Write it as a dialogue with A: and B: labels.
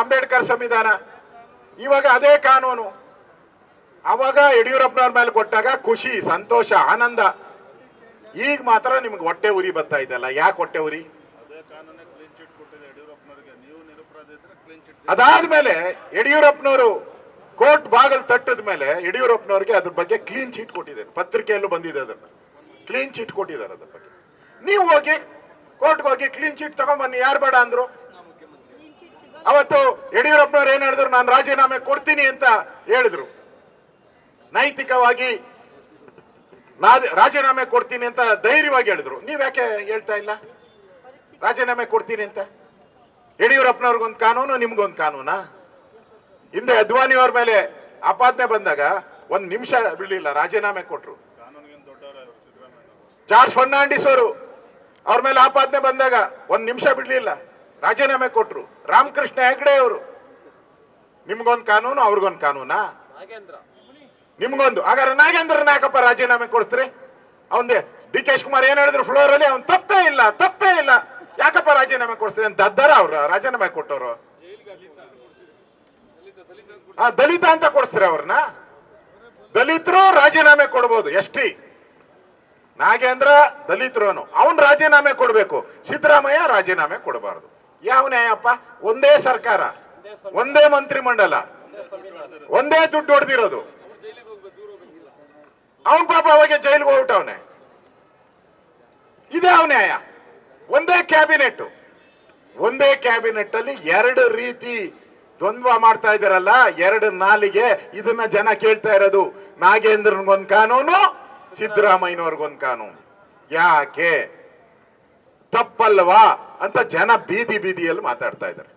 A: ಅಂಬೇಡ್ಕರ್ ಸಂವಿಧಾನ. ಇವಾಗ ಅದೇ ಕಾನೂನು. ಅವಾಗ ಯಡಿಯೂರಪ್ಪನವ್ರ ಮೇಲೆ ಕೊಟ್ಟಾಗ ಖುಷಿ ಸಂತೋಷ ಆನಂದ. ಈಗ ಮಾತ್ರ ನಿಮ್ಗೆ ಹೊಟ್ಟೆ ಉರಿ ಬರ್ತಾ ಇದೆಯಲ್ಲ ಯಾಕೆ ಹೊಟ್ಟೆ ಉರಿ? ಅದಾದ್ಮೇಲೆ ಯಡಿಯೂರಪ್ಪನವರು ಕೋರ್ಟ್ ಬಾಗಲ್ ತಟ್ಟದ ಮೇಲೆ ಯಡಿಯೂರಪ್ಪನವ್ರಿಗೆ ಅದ್ರ ಬಗ್ಗೆ ಕ್ಲೀನ್ ಚೀಟ್ ಕೊಟ್ಟಿದ್ದಾರೆ. ಪತ್ರಿಕೆಯಲ್ಲೂ ಬಂದಿದೆ ಅದನ್ನ. ಕ್ಲೀನ್ ಚೀಟ್ ಕೊಟ್ಟಿದ್ದಾರೆ ಅದ್ರ ಬಗ್ಗೆ. ನೀವು ಹೋಗಿ ಕೋರ್ಟ್ಗೆ ಹೋಗಿ ಕ್ಲೀನ್ ಚೀಟ್ ತಗೊಂಡ್ಬನ್ನಿ ಯಾರು ಬೇಡ ಅಂದ್ರು? ಅವತ್ತು ಯಡಿಯೂರಪ್ಪನವ್ರು ಏನ್ ಹೇಳಿದ್ರು? ನಾನು ರಾಜೀನಾಮೆ ಕೊಡ್ತೀನಿ ಅಂತ ಹೇಳಿದ್ರು. ನೈತಿಕವಾಗಿ ರಾಜೀನಾಮೆ ಕೊಡ್ತೀನಿ ಅಂತ ಧೈರ್ಯವಾಗಿ ಹೇಳಿದ್ರು. ನೀವ್ ಯಾಕೆ ಹೇಳ್ತಾ ಇಲ್ಲ? ರಾಜೀನಾಮೆ ಕೊಡ್ತೀನಿ ಅಂತ. ಯಡಿಯೂರಪ್ಪನವ್ರಿಗೊಂದು ಕಾನೂನು ನಿಮ್ಗೊಂದು ಕಾನೂನಾ? ಹಿಂದೆ ಅದ್ವಾನಿ ಅವ್ರ ಮೇಲೆ ಆಪಾದನೆ ಬಂದಾಗ ಒಂದ್ ನಿಮಿಷ ಬಿಡ್ಲಿಲ್ಲ ರಾಜೀನಾಮೆ ಕೊಟ್ರು. ಜಾರ್ಜ್ ಫರ್ನಾಂಡಿಸ್ ಅವರು ಅವ್ರ ಮೇಲೆ ಆಪಾದನೆ ಬಂದಾಗ ಒಂದ್ ನಿಮಿಷ ಬಿಡ್ಲಿಲ್ಲ ರಾಜೀನಾಮೆ ಕೊಟ್ರು. ರಾಮಕೃಷ್ಣ ಹೆಗಡೆ ಅವರು. ನಿಮ್ಗೊಂದು ಕಾನೂನು ಅವ್ರಿಗೊಂದು ಕಾನೂನಾ? ನಿಮ್ಗೊಂದು. ಹಾಗಾದ್ರೆ ನಾಗೇಂದ್ರನ ಯಾಕಪ್ಪ ರಾಜೀನಾಮೆ ಕೊಡ್ತೀರಿ ಅವಂದೇ ಡಿ ಕೆ ಶಿವಕುಮಾರ್ ಏನ್ ಹೇಳಿದ್ರು ಫ್ಲೋರ್ ಅಲ್ಲಿ ಅವ್ನು ತಪ್ಪೇ ಇಲ್ಲ ತಪ್ಪೇ ಇಲ್ಲ. ಯಾಕಪ್ಪ ರಾಜೀನಾಮೆ ಕೊಡ್ತೀರಿ ಅಂತ ದದ್ದಾರ ಅವ್ರು ರಾಜೀನಾಮೆ ಕೊಟ್ಟವರು. ಆ ದಲಿತ ಅಂತ ಕೊಡ್ಸ್ತೀರ ಅವ್ರನ್ನ. ದಲಿತರು ರಾಜೀನಾಮೆ ಕೊಡ್ಬೋದು ಎಷ್ಟಿ ನಾಗೇಂದ್ರ ದಲಿತರು ಅವನ್ ರಾಜೀನಾಮೆ ಕೊಡ್ಬೇಕು. ಸಿದ್ದರಾಮಯ್ಯ ರಾಜೀನಾಮೆ ಕೊಡಬಾರದು. ಯಾವ ನ್ಯಾಯಪ್ಪ? ಒಂದೇ ಸರ್ಕಾರ, ಒಂದೇ ಮಂತ್ರಿಮಂಡಲ, ಒಂದೇ ದುಡ್ಡು ಹೊಡೆದಿರೋದು. ಅವನ್ ಪಾಪ ಅವಾಗ ಜೈಲಿಗೆ ಹೋಗ್ಬಿಟ್ಟವನೆ. ಇದೇ ಅವ ನ್ಯಾಯ. ಒಂದೇ ಕ್ಯಾಬಿನೆಟ್ ಒಂದೇ ಕ್ಯಾಬಿನೆಟ್ ಅಲ್ಲಿ ಎರಡು ರೀತಿ ದ್ವಂದ್ವ ಮಾಡ್ತಾ ಇದಾರಲ್ಲ ಎರಡು ನಾಲಿಗೆ. ಇದನ್ನ ಜನ ಕೇಳ್ತಾ ಇರೋದು ನಾಗೇಂದ್ರನ್ಗೊಂದು ಕಾನೂನು ಸಿದ್ದರಾಮಯ್ಯನವ್ರಿಗೊಂದ್ ಕಾನೂನು. ಯಾಕೆ? ತಪ್ಪಲ್ವಾ? ಅಂತ ಜನ ಬೀದಿ ಬೀದಿಯಲ್ಲಿ ಮಾತಾಡ್ತಾ ಇದ್ದಾರೆ.